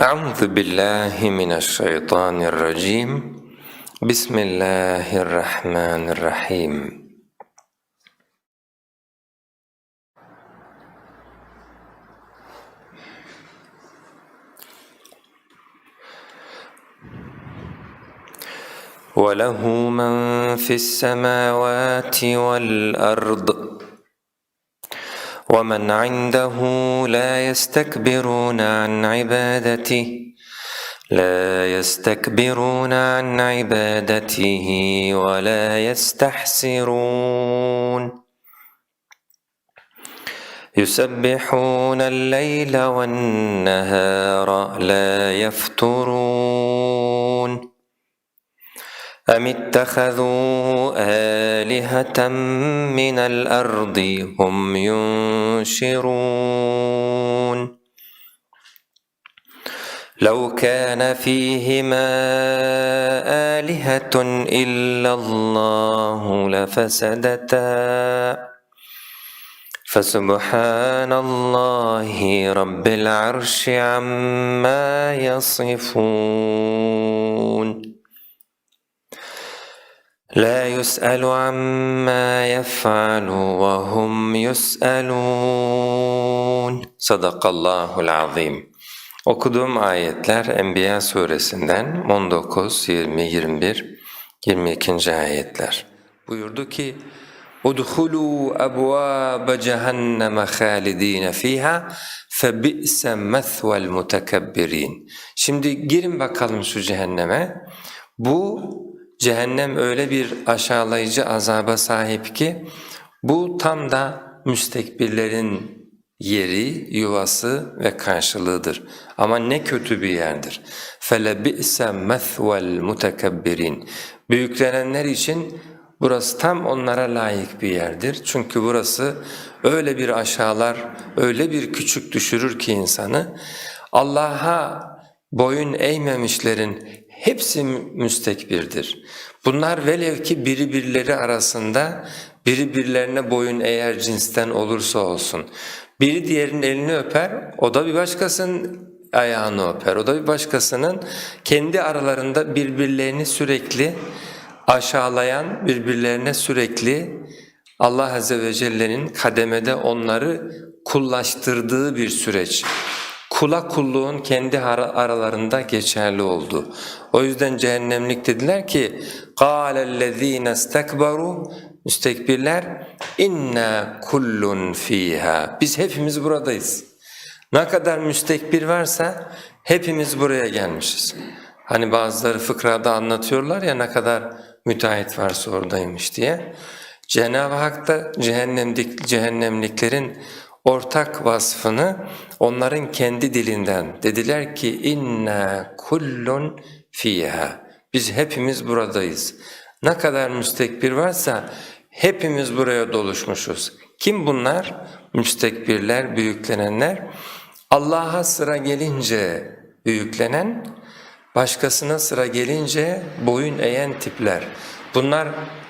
أعوذ بالله من الشيطان الرجيم. بسم الله الرحمن الرحيم. وله من في السماوات والأرض ومن عنده لا يستكبرون عن عبادته لا يستكبرون عن عبادته ولا يستحسرون. يسبحون الليل والنهار لا يفترون. أم اتخذوا آلهة من الأرض هم ينشرون؟ لو كان فيهما آلهة إلا الله لفسدتا. فسبحان الله رب العرش عما يصفون. لا يسأل عما يفعل وهم يسألون Sadakallahul azim. Okuduğum ayetler Enbiya suresinden 19, 20, 21, 22. ayetler. Buyurdu ki اُدْخُلُوا أَبْوَابَ جَهَنَّمَ خَالِد۪ينَ ف۪يهَا فَبِئْسَ مَثْوَ الْمُتَكَبِّر۪ينَ Şimdi girin bakalım şu cehenneme. Bu cehennem öyle bir aşağılayıcı azaba sahip ki bu tam da müstekbirlerin yeri, yuvası ve karşılığıdır. Ama ne kötü bir yerdir. فَلَبِئْسَ مَثْوَ الْمُتَكَبِّرِينَ Büyüklenenler için burası tam onlara layık bir yerdir. Çünkü burası öyle bir aşağılar, öyle bir küçük düşürür ki insanı. Allah'a boyun eğmemişlerin hepsi müstekbirdir. Bunlar velev ki biri birileri arasında biri birilerine boyun eğer cinsten olursa olsun. Biri diğerinin elini öper, o da bir başkasının ayağını öper. O da bir başkasının kendi aralarında birbirlerini sürekli aşağılayan, birbirlerine sürekli Allah Azze ve Celle'nin kademede onları kullaştırdığı bir süreç Kula kulluğun kendi aralarında geçerli oldu. O yüzden cehennemlik dediler ki قَالَ الَّذ۪ينَ اسْتَكْبَرُوا Müstekbirler inna kullun fiha. Biz hepimiz buradayız. Ne kadar müstekbir varsa hepimiz buraya gelmişiz. Hani bazıları fıkrada anlatıyorlar ya ne kadar müteahhit varsa oradaymış diye. Cenab-ı Hak da cehennemlik, cehennemliklerin ortak vasfını onların kendi dilinden dediler ki inna kullun fiha. Biz hepimiz buradayız. Ne kadar müstekbir varsa hepimiz buraya doluşmuşuz. Kim bunlar? Müstekbirler, büyüklenenler. Allah'a sıra gelince büyüklenen, başkasına sıra gelince boyun eğen tipler. Bunlar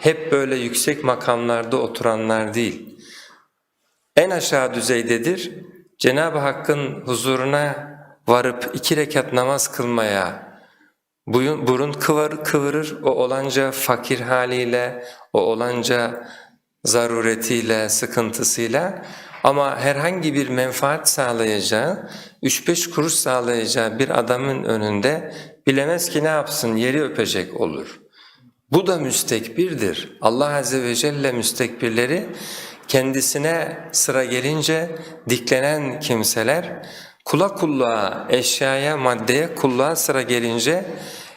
hep böyle yüksek makamlarda oturanlar değil. En aşağı düzeydedir. Cenab-ı Hakk'ın huzuruna varıp iki rekat namaz kılmaya burun kıvır, kıvırır o olanca fakir haliyle, o olanca zaruretiyle, sıkıntısıyla ama herhangi bir menfaat sağlayacağı, 3-5 kuruş sağlayacağı bir adamın önünde bilemez ki ne yapsın, yeri öpecek olur. Bu da müstekbirdir. Allah Azze ve Celle müstekbirleri kendisine sıra gelince diklenen kimseler kula kulluğa, eşyaya, maddeye kulluğa sıra gelince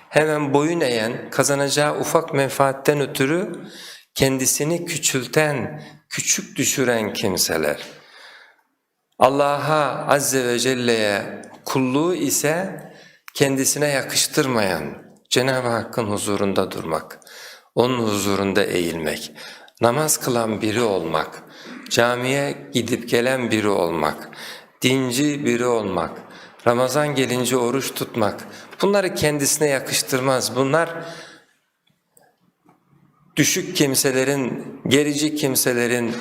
hemen boyun eğen, kazanacağı ufak menfaatten ötürü kendisini küçülten, küçük düşüren kimseler. Allah'a Azze ve Celle'ye kulluğu ise kendisine yakıştırmayan, Cenab-ı Hakk'ın huzurunda durmak, O'nun huzurunda eğilmek, namaz kılan biri olmak, camiye gidip gelen biri olmak, dinci biri olmak, Ramazan gelince oruç tutmak, bunları kendisine yakıştırmaz. Bunlar düşük kimselerin, gerici kimselerin,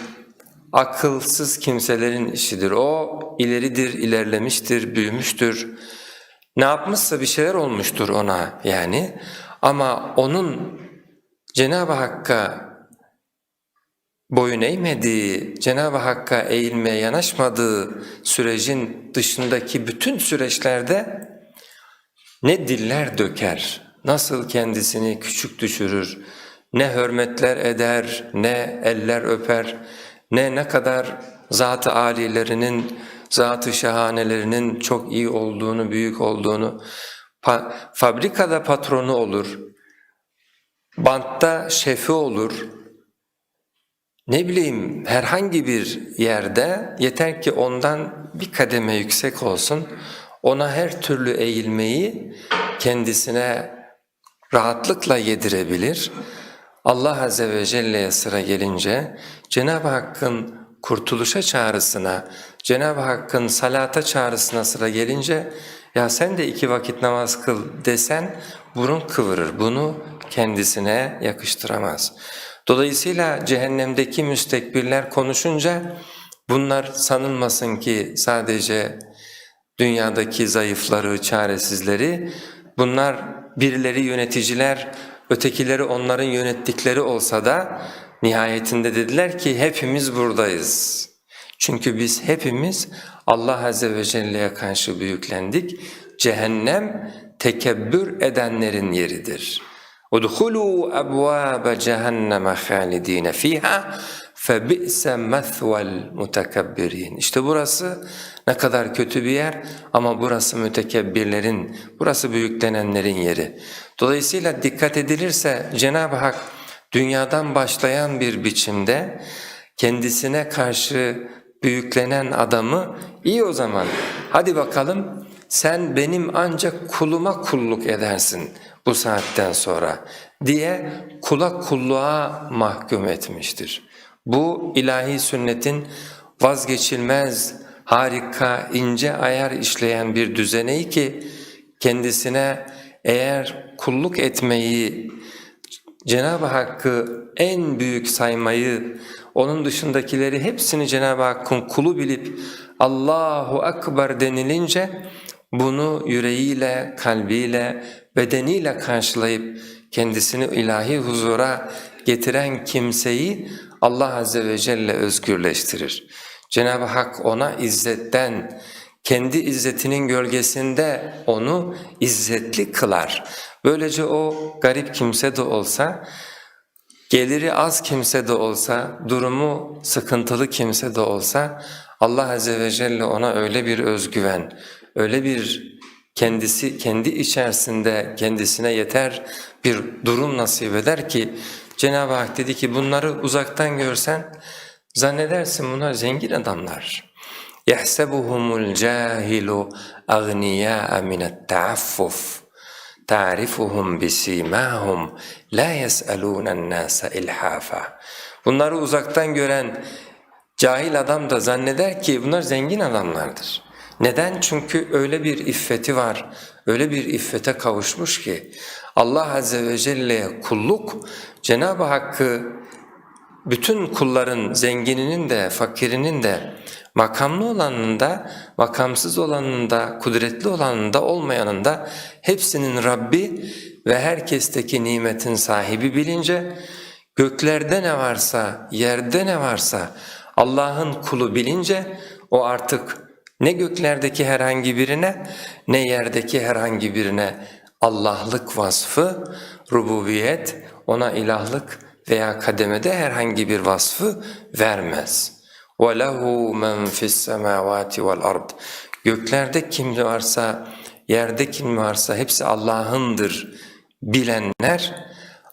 akılsız kimselerin işidir. O ileridir, ilerlemiştir, büyümüştür. ne yapmışsa bir şeyler olmuştur ona yani ama onun Cenab-ı Hakk'a boyun eğmediği, Cenab-ı Hakk'a eğilmeye yanaşmadığı sürecin dışındaki bütün süreçlerde ne diller döker, nasıl kendisini küçük düşürür, ne hürmetler eder, ne eller öper, ne ne kadar zat-ı âlilerinin, zat-ı şehanelerinin çok iyi olduğunu, büyük olduğunu, pa- fabrikada patronu olur, bantta şefi olur, ne bileyim herhangi bir yerde yeter ki ondan bir kademe yüksek olsun, ona her türlü eğilmeyi kendisine rahatlıkla yedirebilir. Allah Azze ve Celle'ye sıra gelince Cenab-ı Hakk'ın kurtuluşa çağrısına, Cenab-ı Hakk'ın salata çağrısına sıra gelince ya sen de iki vakit namaz kıl desen burun kıvırır. Bunu kendisine yakıştıramaz. Dolayısıyla cehennemdeki müstekbirler konuşunca bunlar sanılmasın ki sadece dünyadaki zayıfları, çaresizleri bunlar birileri yöneticiler, ötekileri onların yönettikleri olsa da nihayetinde dediler ki hepimiz buradayız. Çünkü biz hepimiz Allah Azze ve Celle'ye karşı büyüklendik. Cehennem tekebbür edenlerin yeridir. اُدْخُلُوا أَبْوَابَ جَهَنَّمَ خَالِد۪ينَ ف۪يهَا فَبِئْسَ مَثْوَ الْمُتَكَبِّر۪ينَ İşte burası ne kadar kötü bir yer ama burası mütekebbirlerin, burası büyüklenenlerin yeri. Dolayısıyla dikkat edilirse Cenab-ı Hak dünyadan başlayan bir biçimde kendisine karşı büyüklenen adamı iyi o zaman hadi bakalım sen benim ancak kuluma kulluk edersin bu saatten sonra diye kula kulluğa mahkum etmiştir. Bu ilahi sünnetin vazgeçilmez, harika, ince ayar işleyen bir düzeneyi ki kendisine eğer kulluk etmeyi, Cenab-ı Hakk'ı en büyük saymayı, onun dışındakileri hepsini Cenab-ı Hakk'ın kulu bilip Allahu Ekber denilince bunu yüreğiyle, kalbiyle, bedeniyle karşılayıp kendisini ilahi huzura getiren kimseyi Allah Azze ve Celle özgürleştirir. Cenab-ı Hak ona izzetten, kendi izzetinin gölgesinde onu izzetli kılar. Böylece o garip kimse de olsa, geliri az kimse de olsa, durumu sıkıntılı kimse de olsa Allah Azze ve Celle ona öyle bir özgüven, öyle bir kendisi kendi içerisinde kendisine yeter bir durum nasip eder ki Cenab-ı Hak dedi ki bunları uzaktan görsen zannedersin bunlar zengin adamlar. يَحْسَبُهُمُ الْجَاهِلُ أَغْنِيَاءَ مِنَ التَّعَفُّفِ تَعْرِفُهُمْ بِسِيمَاهُمْ لَا يَسْأَلُونَ النَّاسَ إِلْحَافًا Bunları uzaktan gören cahil adam da zanneder ki bunlar zengin adamlardır. Neden? Çünkü öyle bir iffeti var, öyle bir iffete kavuşmuş ki Allah Azze ve Celle'ye kulluk Cenab-ı Hakk'ı bütün kulların zengininin de fakirinin de makamlı olanın da makamsız olanın da kudretli olanın da olmayanın da hepsinin Rabbi ve herkesteki nimetin sahibi bilince göklerde ne varsa yerde ne varsa Allah'ın kulu bilince o artık ne göklerdeki herhangi birine ne yerdeki herhangi birine Allah'lık vasfı, rububiyet, ona ilahlık veya kademede herhangi bir vasfı vermez. وَلَهُ مَنْ فِي السَّمَاوَاتِ وَالْأَرْضِ Göklerde kim varsa, yerde kim varsa hepsi Allah'ındır bilenler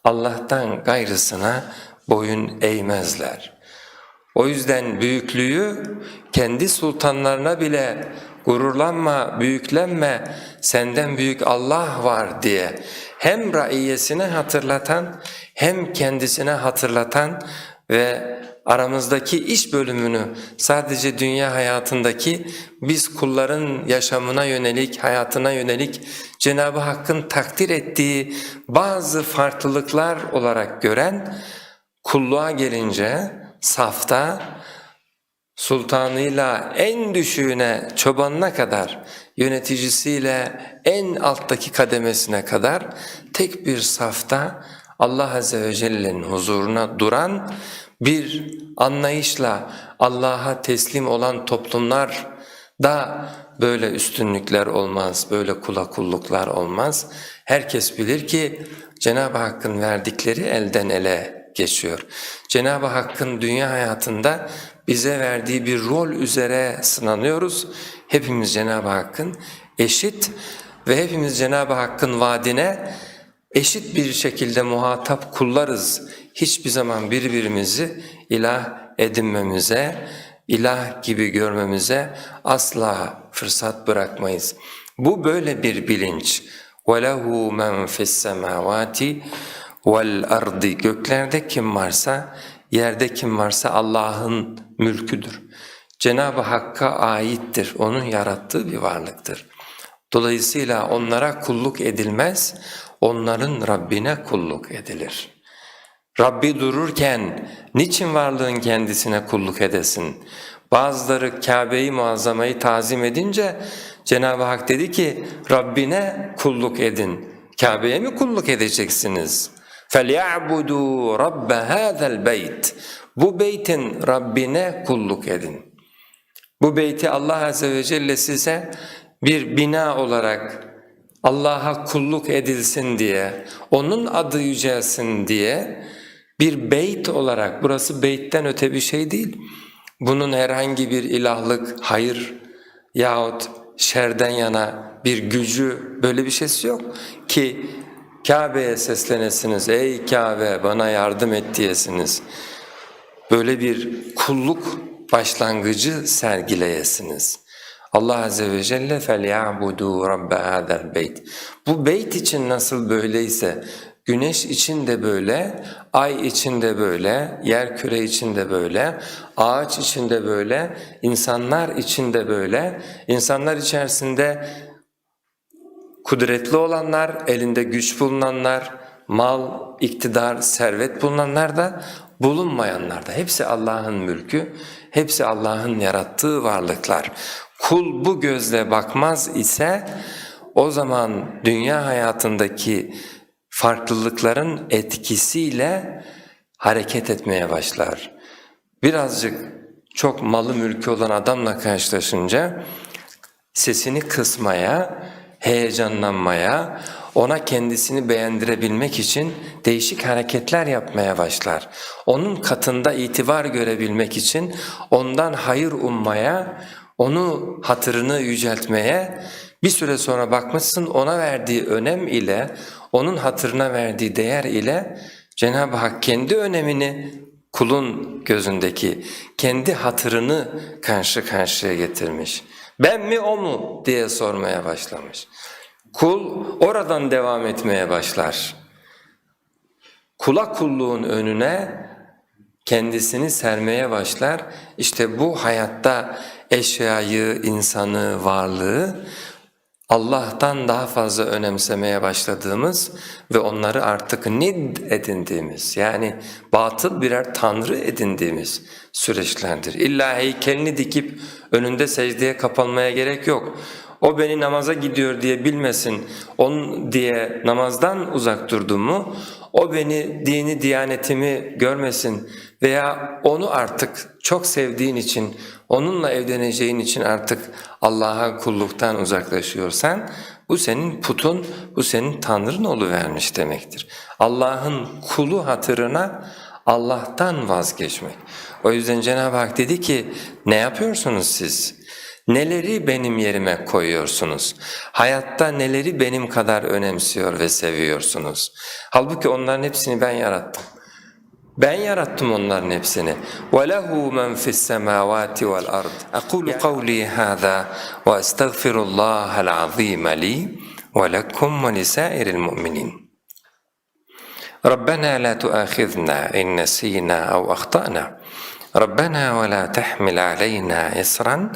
Allah'tan gayrısına boyun eğmezler. O yüzden büyüklüğü kendi sultanlarına bile gururlanma, büyüklenme, senden büyük Allah var diye hem raiyesine hatırlatan hem kendisine hatırlatan ve aramızdaki iş bölümünü sadece dünya hayatındaki biz kulların yaşamına yönelik, hayatına yönelik Cenab-ı Hakk'ın takdir ettiği bazı farklılıklar olarak gören kulluğa gelince safta sultanıyla en düşüğüne, çobanına kadar, yöneticisiyle en alttaki kademesine kadar tek bir safta Allah Azze ve Celle'nin huzuruna duran bir anlayışla Allah'a teslim olan toplumlar da böyle üstünlükler olmaz, böyle kula kulluklar olmaz. Herkes bilir ki Cenab-ı Hakk'ın verdikleri elden ele geçiyor. Cenab-ı Hakk'ın dünya hayatında bize verdiği bir rol üzere sınanıyoruz. Hepimiz Cenab-ı Hakk'ın eşit ve hepimiz Cenab-ı Hakk'ın vaadine eşit bir şekilde muhatap kullarız. Hiçbir zaman birbirimizi ilah edinmemize, ilah gibi görmemize asla fırsat bırakmayız. Bu böyle bir bilinç. وَلَهُ مَنْ فِي السَّمَاوَاتِ vel ardi göklerde kim varsa, yerde kim varsa Allah'ın mülküdür. Cenab-ı Hakk'a aittir, O'nun yarattığı bir varlıktır. Dolayısıyla onlara kulluk edilmez, onların Rabbine kulluk edilir. Rabbi dururken niçin varlığın kendisine kulluk edesin? Bazıları Kabe'yi muazzamayı tazim edince Cenab-ı Hak dedi ki Rabbine kulluk edin. Kabe'ye mi kulluk edeceksiniz?'' فَلْيَعْبُدُوا رَبَّ هَذَا الْبَيْتِ Bu beytin Rabbine kulluk edin. Bu beyti Allah Azze ve Celle size bir bina olarak Allah'a kulluk edilsin diye, O'nun adı yücelsin diye bir beyt olarak, burası beytten öte bir şey değil. Bunun herhangi bir ilahlık, hayır yahut şerden yana bir gücü böyle bir şeysi yok ki Kabe'ye seslenesiniz, ey Kabe bana yardım et diyesiniz. Böyle bir kulluk başlangıcı sergileyesiniz. Allah Azze ve Celle فَلْيَعْبُدُوا رَبَّ هَذَا الْبَيْتِ Bu beyt için nasıl böyleyse, güneş için de böyle, ay için de böyle, yer küre için de böyle, ağaç için de böyle, insanlar için de böyle, insanlar içerisinde kudretli olanlar, elinde güç bulunanlar, mal, iktidar, servet bulunanlar da bulunmayanlar da hepsi Allah'ın mülkü, hepsi Allah'ın yarattığı varlıklar. Kul bu gözle bakmaz ise o zaman dünya hayatındaki farklılıkların etkisiyle hareket etmeye başlar. Birazcık çok malı mülkü olan adamla karşılaşınca sesini kısmaya, heyecanlanmaya, ona kendisini beğendirebilmek için değişik hareketler yapmaya başlar. Onun katında itibar görebilmek için ondan hayır ummaya, onu hatırını yüceltmeye, bir süre sonra bakmışsın ona verdiği önem ile, onun hatırına verdiği değer ile Cenab-ı Hak kendi önemini kulun gözündeki kendi hatırını karşı karşıya getirmiş. Ben mi o mu diye sormaya başlamış. Kul oradan devam etmeye başlar. Kula kulluğun önüne kendisini sermeye başlar. İşte bu hayatta eşyayı, insanı, varlığı Allah'tan daha fazla önemsemeye başladığımız ve onları artık nid edindiğimiz yani batıl birer tanrı edindiğimiz süreçlerdir. İlla heykelini dikip önünde secdeye kapanmaya gerek yok. O beni namaza gidiyor diye bilmesin, onun diye namazdan uzak durduğumu, o beni dini diyanetimi görmesin veya onu artık çok sevdiğin için, onunla evleneceğin için artık Allah'a kulluktan uzaklaşıyorsan, bu senin putun, bu senin tanrın vermiş demektir. Allah'ın kulu hatırına Allah'tan vazgeçmek. O yüzden Cenab-ı Hak dedi ki, ne yapıyorsunuz siz? Neleri benim yerime koyuyorsunuz? Hayatta neleri benim kadar önemsiyor ve seviyorsunuz? Halbuki onların hepsini ben yarattım. Ben yarattım onların hepsini. وَلَهُ مَنْ فِي السَّمَاوَاتِ وَالْأَرْضِ أَقُولُ قَوْلِي هَذَا وَأَسْتَغْفِرُ اللّٰهَ الْعَظِيمَ لِي وَلَكُمْ وَلِسَائِرِ الْمُؤْمِنِينَ رَبَّنَا لَا تُؤَاخِذْنَا إِنْ نَسِينَا أَوْ أَخْطَأْنَا رَبَّنَا وَلَا تَحْمِلْ عَلَيْنَا إِصْرًا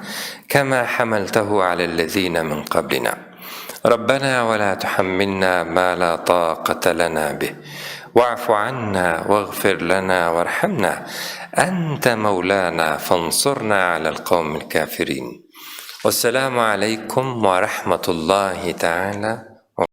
كَمَا حَمَلْتَهُ عَلَى الَّذِينَ مِنْ قَبْلِنَا رَبَّنَا وَلَا تُحَمِّلْنَا مَا لَا طَاقَةَ لَنَا بِهِ واعف عنا واغفر لنا وارحمنا. أنت مولانا فانصرنا على القوم الكافرين. والسلام عليكم ورحمة الله تعالى